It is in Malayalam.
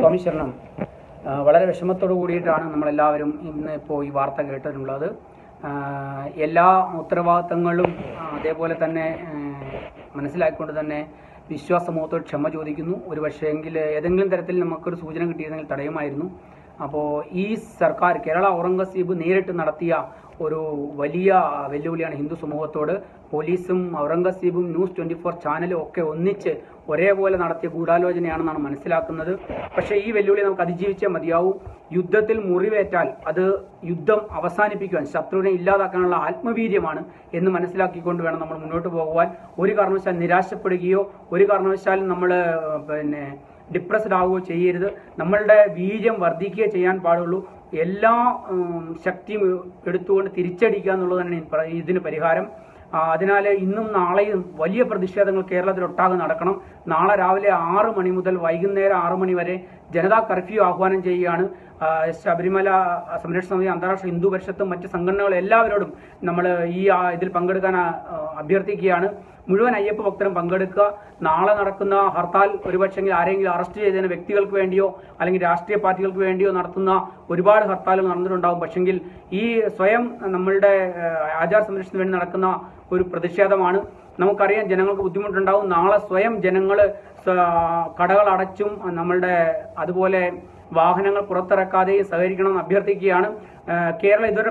സ്വാമി ശരണം. വളരെ വിഷമത്തോടു കൂടിയിട്ടാണ് നമ്മളെല്ലാവരും ഇന്ന് ഇപ്പോൾ ഈ വാർത്ത കേട്ടിട്ടുള്ളത്. എല്ലാ ഉത്തരവാദിത്തങ്ങളും അതേപോലെ തന്നെ മനസ്സിലാക്കിക്കൊണ്ട് തന്നെ വിശ്വാസ സമൂഹത്തോട് ക്ഷമ ചോദിക്കുന്നു. ഒരു പക്ഷേങ്കിൽ ഏതെങ്കിലും തരത്തിൽ നമുക്കൊരു സൂചന കിട്ടിയിരുന്നെങ്കിൽ തടയുമായിരുന്നു. അപ്പോൾ ഈ സർക്കാർ കേരള ഔറംഗസീബ് നേരിട്ട് നടത്തിയ ഒരു വലിയ വെല്ലുവിളിയാണ് ഹിന്ദു സമൂഹത്തോട്. പോലീസും ഔറംഗസീബും ന്യൂസ് ട്വന്റി ഫോർ ചാനലും ഒക്കെ ഒന്നിച്ച് ഒരേപോലെ നടത്തിയ ഗൂഢാലോചനയാണെന്നാണ് മനസ്സിലാക്കുന്നത്. പക്ഷേ ഈ വെല്ലുവിളി നമുക്ക് അതിജീവിച്ചേ മതിയാവൂ. യുദ്ധത്തിൽ മുറിവേറ്റാൽ അത് യുദ്ധം അവസാനിപ്പിക്കുവാൻ ശത്രുവിനെ ഇല്ലാതാക്കാനുള്ള ആത്മവീര്യമാണ് എന്ന് മനസ്സിലാക്കിക്കൊണ്ട് വേണം നമ്മൾ മുന്നോട്ട് പോകുവാൻ. ഒരു കാരണവശാൽ നിരാശപ്പെടുകയോ ഒരു കാരണവശാലും നമ്മൾ പിന്നെ ഡിപ്രസ്ഡ് ആവുകയോ ചെയ്യരുത്. നമ്മളുടെ വീര്യം വർദ്ധിക്കുകയോ ചെയ്യാൻ പാടുള്ളൂ. എല്ലാ ശക്തിയും എടുത്തുകൊണ്ട് തിരിച്ചടിക്കുക എന്നുള്ളത് തന്നെയാണ് ഇതിന് പരിഹാരം. അതിനാൽ ഇന്നും നാളെയും വലിയ പ്രതിഷേധങ്ങൾ കേരളത്തിലൊട്ടാകെ നടക്കണം. നാളെ രാവിലെ ആറ് മണി മുതൽ വൈകുന്നേരം ആറ് മണി വരെ ജനതാ കർഫ്യൂ ആഹ്വാനം ചെയ്യുകയാണ്. ശബരിമല സംരക്ഷണ സമിതി അന്താരാഷ്ട്ര ഹിന്ദു പരിഷത്തും മറ്റ് സംഘടനകളും എല്ലാവരോടും നമ്മൾ ഈ ഇതിൽ പങ്കെടുക്കാൻ അഭ്യർത്ഥിക്കുകയാണ്. മുഴുവൻ അയ്യപ്പ ഭക്തരും പങ്കെടുക്കുക. നാളെ നടക്കുന്ന ഹർത്താൽ ഒരുപക്ഷെങ്കിൽ ആരെങ്കിലും അറസ്റ്റ് ചെയ്തതിന് വ്യക്തികൾക്ക് വേണ്ടിയോ അല്ലെങ്കിൽ രാഷ്ട്രീയ പാർട്ടികൾക്ക് വേണ്ടിയോ നടത്തുന്ന ഒരുപാട് ഹർത്താലുകൾ നടന്നിട്ടുണ്ടാവും. പക്ഷെങ്കിൽ ഈ സ്വയം നമ്മളുടെ ആചാര സംരക്ഷണത്തിന് വേണ്ടി നടക്കുന്ന ഒരു പ്രതിഷേധമാണ്. നമുക്കറിയാം ജനങ്ങൾക്ക് ബുദ്ധിമുട്ടുണ്ടാവും. നാളെ സ്വയം ജനങ്ങൾ കടകൾ അടച്ചും നമ്മളുടെ അതുപോലെ വാഹനങ്ങൾ പുറത്തിറക്കാതെയും സഹകരിക്കണമെന്ന് അഭ്യർത്ഥിക്കുകയാണ്. കേരള ഇതുവരെ